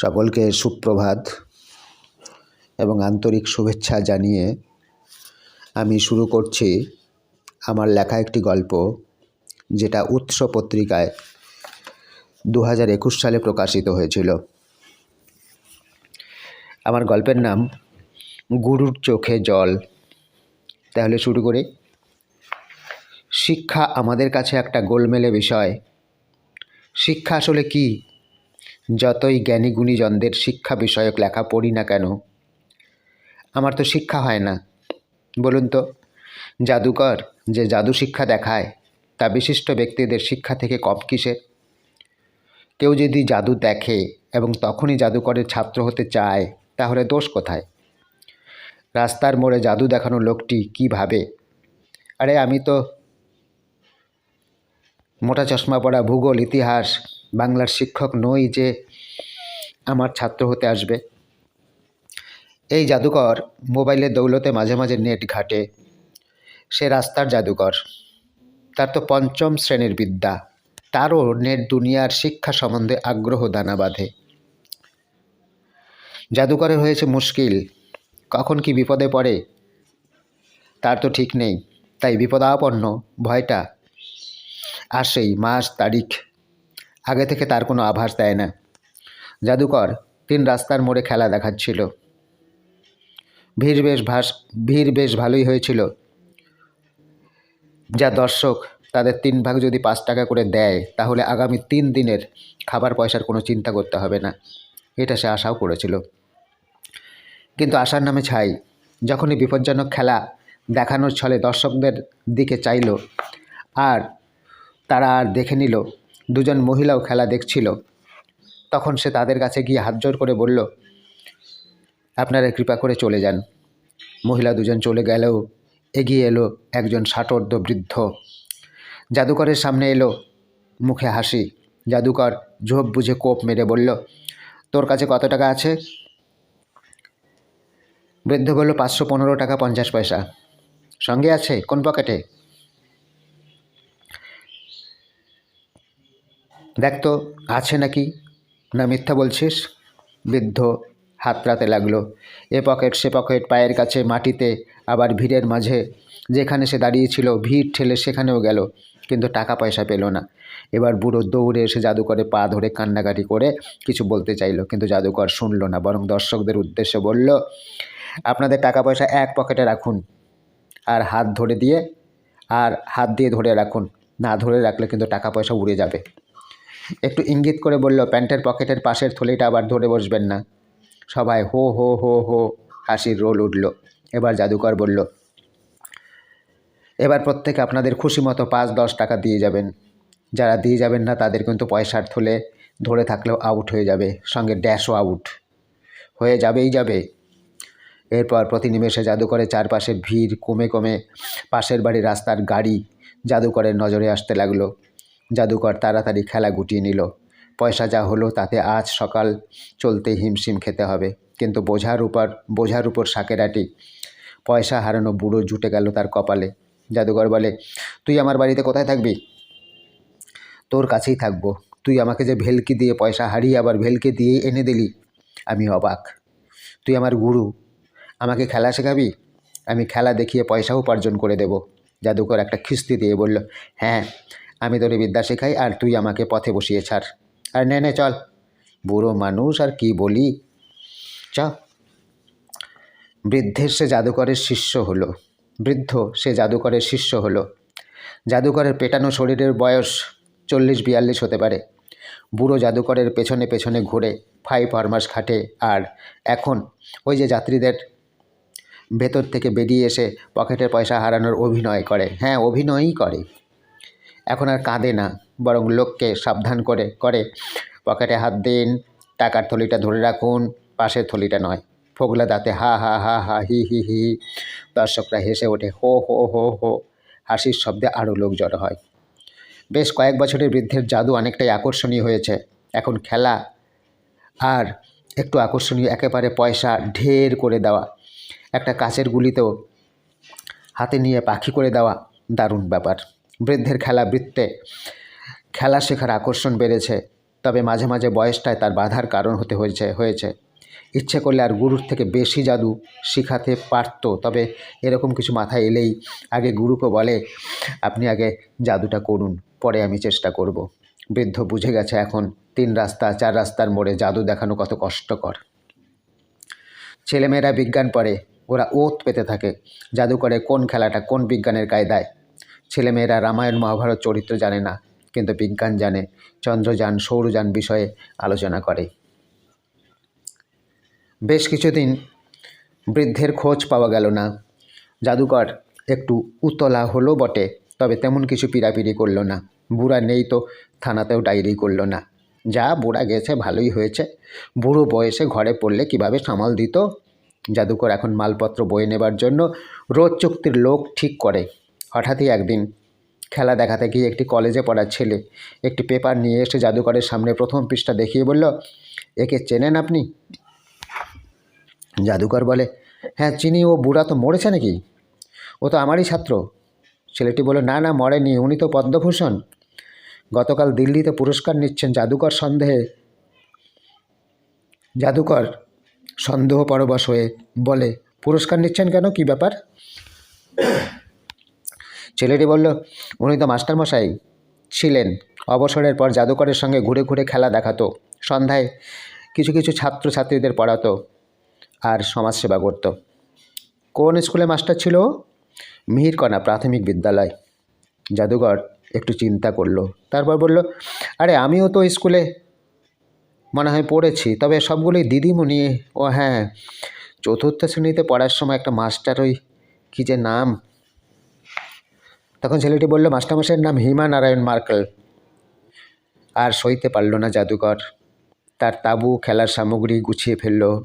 সকলকে সুপ্রভাত এবং আন্তরিক শুভেচ্ছা জানিয়ে আমি শুরু করছি আমার লেখা একটি গল্প, যেটা উৎস পত্রিকায় দু হাজার একুশ সালে প্রকাশিত হয়েছিল। আমার গল্পের নাম, গুরুর চোখে জল। তাহলে শুরু করি। শিক্ষা আমাদের কাছে একটা গোলমেলে বিষয়। শিক্ষা আসলে কি? যতই জ্ঞানী গুণীজনদের শিক্ষা বিষয়ক লেখা পড়ি না কেন, আমার তো শিক্ষা হয় না। বলুন তো, জাদুকর যে জাদু শিক্ষা দেখায়, তা বিশিষ্ট ব্যক্তিদের শিক্ষা থেকে কম কিসের? কেউ যদি জাদু দেখে এবং তখনই জাদুকরের ছাত্র হতে চায়, তাহলে দোষ কোথায়? রাস্তার মোড়ে জাদু দেখানো লোকটি কি ভাবে? আরে আমি তো মোটা চশমা পড়া ভূগোল, ইতিহাস বাংলার শিক্ষক নই যে আমার ছাত্র হতে আসবে। এই জাদুকর মোবাইলের দৌলতে মাঝে মাঝে নেট ঘাটে। সে রাস্তার জাদুকর। তার তো পঞ্চম শ্রেণির বিদ্যা। তারও নেট দুনিয়ার শিক্ষা সম্বন্ধে আগ্রহ দানা বাঁধে। জাদুকরের হয়েছে মুশকিল। কখন কি বিপদে পড়ে? তার তো ঠিক নেই। তাই বিপদাপন্ন ভয়টা। আসেই মাস, তারিখ আগে থেকে তার কোনো আভাস দেয় না। জাদুকর তিন রাস্তার মোড়ে খেলা দেখাচ্ছিল। ভিড় বেশ ভাস, ভিড় বেশ ভালোই হয়েছিল। যা দর্শক তাদের তিন ভাগ যদি পাঁচ টাকা করে দেয়, তাহলে আগামী তিন দিনের খাবার পয়সার কোনো চিন্তা করতে হবে না। এটা সে আশাও করেছিল। কিন্তু আশার নামে ছাই, যখনই বিপজ্জনক খেলা দেখানোর ছলে দর্শকদের দিকে চাইল, আর তারা আর দেখে নিল দুজন মহিলাও খেলা দেখছিল। তখন সে তাদের কাছে গিয়ে হাত জোর করে বলল, আপনারা কৃপা করে চলে যান। মহিলা দুজন চলে গেলেও এগিয়ে এলো একজন ষাটোর্ধ বৃদ্ধ। জাদুকরের সামনে এলো মুখে হাসি। জাদুকর ঝোপ বুঝে কোপ মেরে বলল, তোর কাছে কত টাকা আছে? বৃদ্ধ বলল, পাঁচশো পনেরো টাকা পঞ্চাশ পয়সা। সঙ্গে আছে? কোন পকেটে? দেখ তো, আছে নাকি? না, মিথ্যা বলছিস? বৃদ্ধ হাতড়াতে লাগল। এ পকেট সে পকেট পায়ের কাছে, মাটিতে, আবার ভিড়ের মাঝে। যেখানে সে দাঁড়িয়েছিল, ভিড় ঠেলে সেখানেও গেল, কিন্তু টাকা পয়সা পেল না। এবার বুড়ো দৌড়ে এসে জাদুকরে পা ধরে কান্নাকাটি করে কিছু বলতে চাইলো, কিন্তু জাদুকর শুনল না, বরং দর্শকদের উদ্দেশ্যে বলল, আপনাদের টাকা পয়সা এক পকেটে রাখুন, আর হাত ধরে দিয়ে, আর হাত দিয়ে ধরে রাখুন। না ধরে রাখলে কিন্তু টাকা পয়সা উড়ে যাবে। একটু ইঙ্গিত করে বলল, প্যান্টের পকেটের পাশের থলিটা আবার ধরে বসবেন না। সবাই হো হো হো হো, হাসির রোল উঠল। এবার জাদুকর বলল, এবার প্রত্যেকে আপনাদের খুশি মতো পাঁচ, দশ টাকা দিয়ে যাবেন। যারা দিয়ে যাবেন না, তাদের কিন্তু পয়সার থলে ধরে থাকলেও আউট হয়ে যাবে, সঙ্গে ড্যাশও আউট হয়ে যাবেই যাবে। এরপর প্রতি নিমেষে জাদুকরের চারপাশের ভিড় কমে কমে পাশের বাড়ির রাস্তার গাড়ি জাদুকরের নজরে আসতে লাগল। জাদুকর তাড়াতাড়ি খেলা গুটিয়ে নিল। পয়সা যা হলো তাতে আজ সকাল চলতে হিমশিম খেতে হবে। কিন্তু বোঝার উপর বোঝার উপর সাকেরাটি পয়সা হারানো বুড়ো জুটে গেল তার কপালে। জাদুকর বলে, তুই আমার বাড়িতে কোথায় থাকবি? তোর কাছেই থাকব। তুই আমাকে যে ভেলকি দিয়ে পয়সা হারিয়ে আবার ভেলকি দিয়েই এনে দিলি, আমি অবাক। তুই আমার গুরু। আমাকে খেলা শেখাবি? আমি খেলা দেখিয়ে পয়সা উপার্জন করে দেব। জাদুকর একটা খিস্তি দিয়ে বলল হ্যাঁ আমি তোরে বিদ্যা শেখাই, আর তুই আমাকে পথে বসিয়ে ছাড়। আর নে নে, চল। বুড়ো মানুষ, আর কি বলি? চ বৃদ্ধের সে জাদুকরের শিষ্য হলো। বৃদ্ধ সে জাদুকরের শিষ্য হলো। জাদুকরের পেটানো শরীরের বয়স চল্লিশ বিয়াল্লিশ হতে পারে। বুড়ো জাদুকরের পেছনে পেছনে ঘুরে ফাইভ ফার্মাস খাটে, আর এখন ওই যে যাত্রীদের ভেতর থেকে বেরিয়ে এসে পকেটের পয়সা হারানোর অভিনয় করে। হ্যাঁ অভিনয়ই করে। এখন আর কাঁদে না, বরং লোককে সাবধান করে করে। পকেটে হাত দিন, টাকার থলিটা ধরে রাখুন, পাশের থলিটা নয়। ফোগলা দাঁতে হা হা হা হা, হি হি হি। দর্শকরা হেসে ওঠে, হো হো হো হো। হাসির শব্দে আরও লোক জড়ো হয়। বেশ কয়েক বছরের বৃদ্ধের জাদু অনেকটাই আকর্ষণীয় হয়েছে। এখন খেলা আর একটু আকর্ষণীয়, একেবারে পয়সা ঢের করে দেওয়া। একটা কাচের গুলিতেও হাতে নিয়ে পাখি করে দেওয়া দারুণ ব্যাপার। বৃদ্ধের খেলা বৃত্তে খেলা শেখার আকর্ষণ বেড়েছে, তবে মাঝে মাঝে বয়সটায় তার বাধার কারণ হতে হয়েছে হয়েছে। ইচ্ছে করলে আর গুরুর থেকে বেশি জাদু শিখাতে পারতো, তবে এরকম কিছু মাথায় এলেই আগে গুরুকে বলে, আপনি আগে জাদুটা করুন, পরে আমি চেষ্টা করব। বৃদ্ধ বুঝে গেছে এখন তিন রাস্তা, চার রাস্তার মোড়ে জাদু দেখানো কত কষ্টকর। ছেলেমেয়েরা বিজ্ঞান পড়ে, ওরা ওত পেতে থাকে, জাদু করে কোন খেলাটা কোন বিজ্ঞানের কায়দায়। ছেলেমেয়েরা রামায়ণ, মহাভারত চরিত্র জানে না, কিন্তু বিজ্ঞান জানে চন্দ্রযান সৌরযান বিষয়ে আলোচনা করে। বেশ কিছুদিন বৃদ্ধের খোঁজ পাওয়া গেল না। জাদুকর একটু উতলা হলো বটে, তবে তেমন কিছু পিড়াপিড়ি করল না। বুড়া নেই তো, থানাতেও ডায়েরি করল না। যা বুড়া গেছে, ভালোই হয়েছে। বুড়ো বয়সে ঘরে পড়লে কীভাবে সামাল দিত? জাদুকর এখন মালপত্র বয়ে নেবার জন্য রোজ চুক্তির লোক ঠিক করে। হঠাৎই একদিন খেলা দেখাতে গিয়ে একটি কলেজে পড়ার ছেলে একটি পেপার নিয়ে এসে জাদুকরের সামনে প্রথম পৃষ্ঠা দেখিয়ে বলল, একে চেনেন আপনি? জাদুকর বলে হ্যাঁ চিনি। ও বুড়া তো মরেছে নাকি? ও তো আমারই ছাত্র। ছেলেটি বলে না না, মরেনি। উনি তো পদ্মভূষণ। গতকাল দিল্লিতে পুরস্কার নিচ্ছেন জাদুকর সন্দেহে। জাদুকর সন্দেহ পরবশ হয়ে বলে, পুরস্কার নিচ্ছেন কেন? কি ব্যাপার? ছেলেটি বলল উনি তো মাস্টারমশাই ছিলেন। অবসরের পর জাদুকরের সঙ্গে ঘুরে ঘুরে খেলা দেখাতো। সন্ধ্যায় কিছু কিছু ছাত্রছাত্রীদের পড়াতো আর সমাজসেবা করত। কোন স্কুলে মাস্টার ছিল? মিহিরকণা প্রাথমিক বিদ্যালয়। জাদুঘর একটু চিন্তা করল। তারপর বলল, আরে, আমিও তো স্কুলে মনে হয় পড়েছি। তবে সবগুলোই দিদিমণি ও হ্যাঁ চতুর্থ শ্রেণীতে পড়ার সময় একটা মাস্টার ওই কী যে নাম? তখন ছেলেটি বলল মাস্টারমশাইয়ের নাম হিমা নারায়ণ মার্কেল। আর সইতে পারল না জাদুকর। তার তাঁবু, খেলার সামগ্রী গুছিয়ে ফেলল।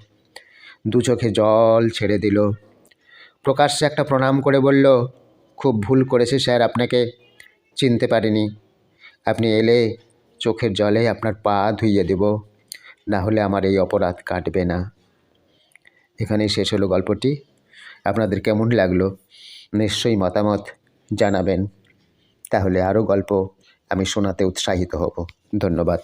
দু চোখে জল ছেড়ে দিল। প্রকাশ্যে একটা প্রণাম করে বলল, খুব ভুল করেছি স্যার, আপনাকে চিনতে পারিনি। আপনি এলে চোখের জলে আপনার পা ধুইয়ে দেব, না হলে আমার এই অপরাধ কাটবে না। এখানেই শেষ হলো গল্পটি। আপনাদের কেমন লাগল? নিশ্চয়ই মতামত জানাবেন। তাহলে আরও গল্প আমি শোনাতে উৎসাহিত হব। ধন্যবাদ।